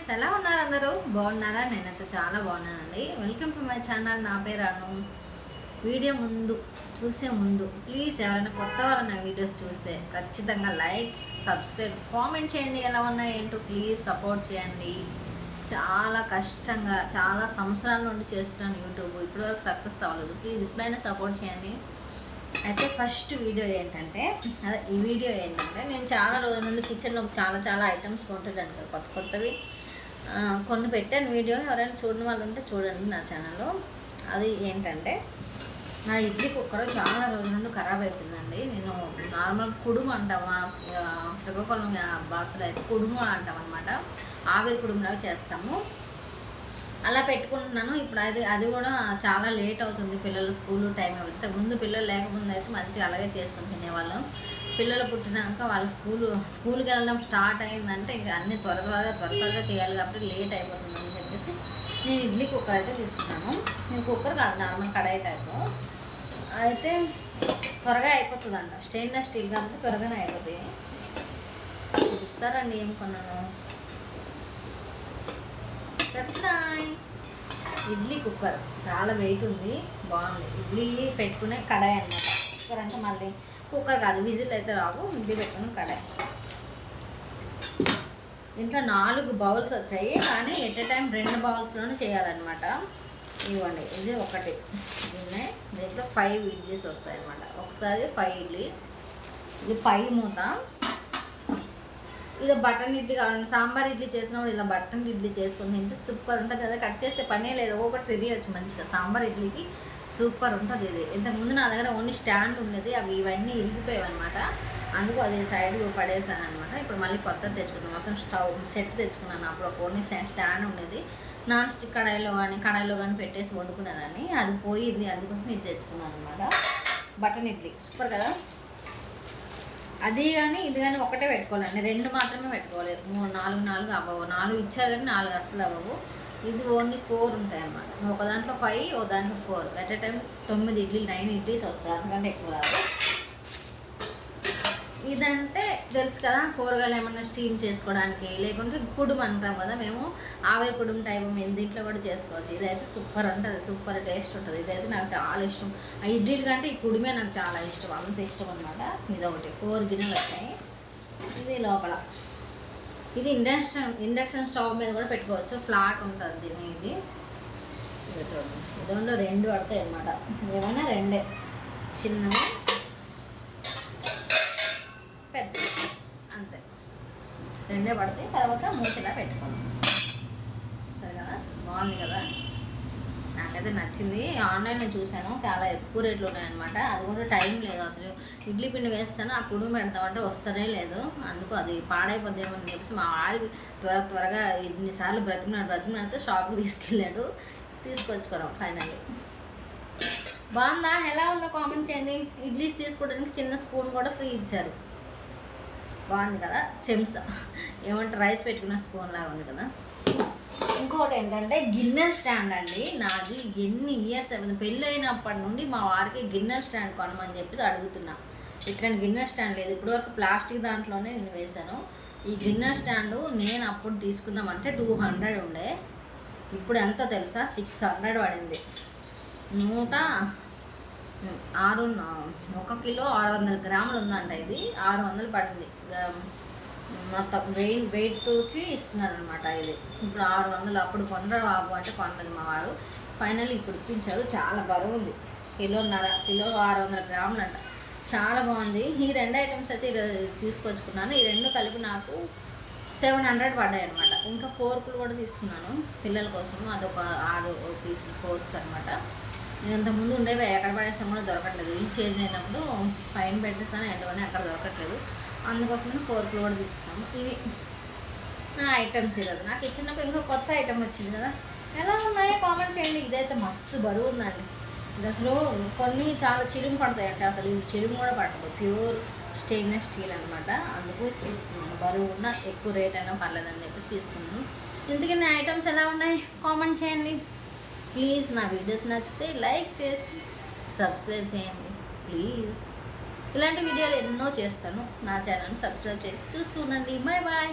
Friends ఎలా ఉన్నారు అందరూ? బాగున్నారా? నేనైతే చాలా బాగున్నానండి. వెల్కమ్ టు మై ఛానల్ నా పేరు వీడియో ముందు చూసే ముందు ప్లీజ్ ఎవరైనా కొత్త వాళ్ళు నా వీడియోస్ చూస్తే ఖచ్చితంగా లైక్ సబ్స్క్రైబ్ కామెంట్ చేయండి. ఎలా ఉన్నాయి ఏంటో ప్లీజ్ సపోర్ట్ చేయండి. చాలా కష్టంగా చాలా సంవత్సరాల నుండి చేస్తున్నాను యూట్యూబ్ ఇప్పటివరకు సక్సెస్ అవ్వలేదు. ప్లీజ్ ఇప్పుడైనా సపోర్ట్ చేయండి. అయితే ఫస్ట్ వీడియో ఏంటంటే అదే ఈ వీడియో ఏంటంటే నేను చాలా రోజుల నుండి కిచెన్లో చాలా చాలా ఐటమ్స్ కొంటున్నాను కదా కొత్త కొత్తవి. కొన్ని పెట్టాను వీడియో ఎవరైనా చూడని వాళ్ళు ఉంటే చూడండి నా ఛానల్లో అది ఏంటంటే నా ఇడ్లీ కుక్కర్ చాలా రోజుల నుండి ఖరాబ్ అయిపోయిందండి. నేను నార్మల్ కుడుము అంటామా శ్రీకాకుళం భాషలో అయితే కుడుము అంటాం అనమాట ఆవిరి కుడుములాగా చేస్తాము. అలా పెట్టుకుంటున్నాను. ఇప్పుడు అది అది కూడా చాలా లేట్ అవుతుంది. పిల్లలు స్కూల్ టైం ఇంతకు ముందు పిల్లలు లేకముందు అయితే మంచిగా అలాగే చేసుకొని తినేవాళ్ళం. పిల్లలు పుట్టినాక వాళ్ళు స్కూల్ స్కూల్కి వెళ్ళడం స్టార్ట్ అయిందంటే ఇంకా అన్ని త్వర త్వరగా త్వర త్వరగా చేయాలి కాబట్టి లేట్ అయిపోతుంది అని చెప్పేసి నేను ఇడ్లీ కుక్కర్ అయితే తీసుకున్నాను. నేను కుక్కర్ కాదు నార్మల్ కడాయి టైపు అయితే త్వరగా అయిపోతుంది అంట స్టెయిన్లెస్ స్టీల్ కాబట్టి త్వరగానే అయిపోతుంది చూస్తారండి ఏం కొన్నాను. చెప్తాయి ఇడ్లీ కుక్కర్. చాలా వెయిట్ ఉంది. బాగుంది. ఇడ్లీ పెట్టుకునే కడాయి అనమాట తీసుకురంటే అంటే మళ్ళీ కుక్కర్ కాదు విజిల్ అయితే రావు ఇడ్లీ పెట్టుకుని కడాయి. దీంట్లో నాలుగు బౌల్స్ వచ్చాయి కానీ ఎట్ ఎ టైం రెండు బౌల్స్లోనే చేయాలన్నమాట. ఇవ్వండి ఇది ఒకటి. దీన్నే దీంట్లో ఫైవ్ ఇడ్లీస్ వస్తాయి అన్నమాట ఒకసారి ఫైవ్ ఇడ్లీ. ఇది పై మూత. ఇదో బటన్ ఇడ్లీ కావాలి సాంబార్ ఇడ్లీ చేసినప్పుడు ఇలా బటన్ ఇడ్లీ చేసుకుని తింటే సూపర్ ఉంటుంది. కదా కట్ చేసే పనే లేదు. ఒకటి తెలియచ్చు మంచిగా. సాంబార్ ఇడ్లీకి సూపర్ ఉంటుంది ఇది. ఇంతకుముందు నా దగ్గర ఓన్లీ స్టాండ్ ఉండేది. అవి ఇవన్నీ ఇరిగిపోయాయి అనమాట అందుకు అది సైడ్ పడేసాను అనమాట ఇప్పుడు మళ్ళీ కొత్తది తెచ్చుకున్నాను. మొత్తం స్టవ్ సెట్ తెచ్చుకున్నాను. అప్పుడు ఒక ఓన్లీ స్టాండ్ ఉండేది. నాన్ స్టిక్ కడాయిలో కానీ కడాయిలో కానీ పెట్టేసి వండుకునేదాన్ని. అది పోయింది. అందుకోసం ఇది తెచ్చుకున్నాను అనమాట బటన్ ఇడ్లీ. సూపర్ కదా? అది కానీ ఇది కానీ ఒకటే పెట్టుకోవాలండి. రెండు మాత్రమే పెట్టుకోవాలి. మూడు నాలుగు నాలుగు అవ్వవు నాలుగు ఇచ్చారు కానీ నాలుగు అస్సలు అవ్వవు. ఇది ఓన్లీ ఫోర్ ఉంటాయి అన్నమాట ఒక దాంట్లో ఫైవ్ ఒక దాంట్లో ఫోర్. ఎట్ ఎ టైం తొమ్మిది ఇడ్లీ నైన్ ఇడ్లీస్ వస్తాయి. అందుకంటే ఎక్కువ రాదు. ఇదంటే తెలుసు కదా కూరగాయలు ఏమన్నా స్టీమ్ చేసుకోవడానికి లేకుంటే కుడుం అంటాం కదా మేము ఆవిరి కుడుము టైప్ మేము దీంట్లో కూడా చేసుకోవచ్చు. ఇదైతే సూపర్ ఉంటుంది సూపర్ టేస్ట్ ఉంటుంది. ఇదైతే నాకు చాలా ఇష్టం. ఆ ఇడ్లీలు కంటే ఈ కుడుమే నాకు చాలా ఇష్టం అంత ఇష్టం అనమాట ఇది ఒకటి ఫోర్ గిన్నెలు వచ్చాయి. ఇది లోపల. ఇది ఇండక్షన్ ఇండక్షన్ స్టవ్ మీద కూడా పెట్టుకోవచ్చు. ఫ్లాట్ ఉంటుంది దీని ఇది. ఇది చూడండి. ఇదంలో రెండు పడతాయి అన్నమాట. ఏమైనా రెండే. చిన్నది పెద్ద అంతే. రెండే పడితే తర్వాత మూసేలా పెట్టుకోండి సరే కదా? బాగుంది కదా? నాకైతే నచ్చింది. ఆన్లైన్లో చూశాను. చాలా ఎక్కువ రేట్లు ఉన్నాయన్నమాట. అది కూడా టైం లేదు అసలు. ఇడ్లీ పిండి వేస్తాను ఆ కుడుము పెడతామంటే వస్తనే లేదు. అందుకు అది పాడైపోద్దేమో అని చెప్పేసి మా వాడికి త్వర త్వరగా ఇన్నిసార్లు బ్రతిమినాడు బ్రతిమినాడితే షాప్కి తీసుకెళ్ళాడు. తీసుకొచ్చుకున్నాం ఫైనల్లీ. బాగుందా? ఎలా ఉందో కామెంట్ చేయండి. ఇడ్లీస్ తీసుకోవడానికి చిన్న స్పూన్ కూడా ఫ్రీ ఇచ్చారు. బాగుంది కదా చెంచా. ఏమంటే రైస్ పెట్టుకున్న స్పూన్ లాగా ఉంది కదా. ఇంకోటి ఏంటంటే గిన్నెర్ స్టాండ్ అండి నాది ఎన్ని ఇయర్స్ అయిపోయింది పెళ్ళి అయినప్పటి నుండి మా వారికి గిన్నెర్ స్టాండ్ కొనమని చెప్పేసి అడుగుతున్నా. ఇట్లాంటి గిన్నెర్ స్టాండ్ లేదు. ఇప్పటివరకు ప్లాస్టిక్ దాంట్లోనే నేను వేశాను. ఈ గిన్నెర్ స్టాండ్ నేను అప్పుడు తీసుకుందామంటే టూ హండ్రెడ్ ఉండే. ఇప్పుడు ఎంత తెలుసా? సిక్స్ హండ్రెడ్ పడింది. నూట ఆరు ఒక కిలో ఆరు వందల గ్రాములు ఉందంట ఇది. ఆరు వందలు పడింది మొత్తం వెయిట్ వెయిట్ తోచి ఇస్తున్నారు అనమాట ఇది. ఇప్పుడు ఆరు వందలు అప్పుడు కొనరా బాబు అంటే కొనలేదు మా వారు. ఫైనల్ ఇప్పుడు ఇప్పించారు. చాలా బరువు ఉంది. కిలోన్నర కిలో ఆరు వందల గ్రాములు అంట చాలా బాగుంది. ఈ రెండు ఐటమ్స్ అయితే తీసుకొచ్చుకున్నాను. ఈ రెండు కలిపి నాకు సెవెన్ హండ్రెడ్ పడ్డాయి అనమాట ఇంకా ఫోర్కులు కూడా తీసుకున్నాను. పిల్లల కోసం అదొక ఆరు పీసులు ఫోర్క్స్ అనమాట ఇంతకుముందు ఉండేవి ఎక్కడ పడేస్తాం కూడా దొరకట్లేదు. ఇల్లు చేంజ్ అయినప్పుడు పైన పెట్టేస్తాను ఎండగానే అక్కడ దొరకట్లేదు. అందుకోసమే ఫోర్ కూడా తీసుకున్నాము. ఇవి నా ఐటమ్స్ ఈరోజు నాకు ఇచ్చినప్పుడు ఇంకో కొత్త ఐటమ్ వచ్చింది కదా. ఎలా ఉన్నాయో? కామెంట్ చేయండి. ఇదైతే మస్తు బరువు ఉందండి. ఇది అసలు కొన్ని చాలా చిరుము పడతాయంటే. అసలు ఇది చిరుము కూడా పడదు. ప్యూర్ స్టెయిన్లెస్ స్టీల్ అనమాట అందుకు తీసుకున్నాను. బరువు ఉన్న ఎక్కువ రేట్ అయినా పర్లేదని చెప్పేసి తీసుకున్నాను. ఇంతకీ నా ఐటమ్స్ ఎలా ఉన్నాయి? కామెంట్ చేయండి. ప్లీజ్ నా వీడియోస్ నచ్చితే లైక్ చేసి సబ్స్క్రైబ్ చేయండి. ప్లీజ్. ఇలాంటి వీడియోలు ఎన్నో చేస్తాను. నా ఛానల్ని సబ్స్క్రైబ్ చేసి చూస్తుండండి. Bye bye.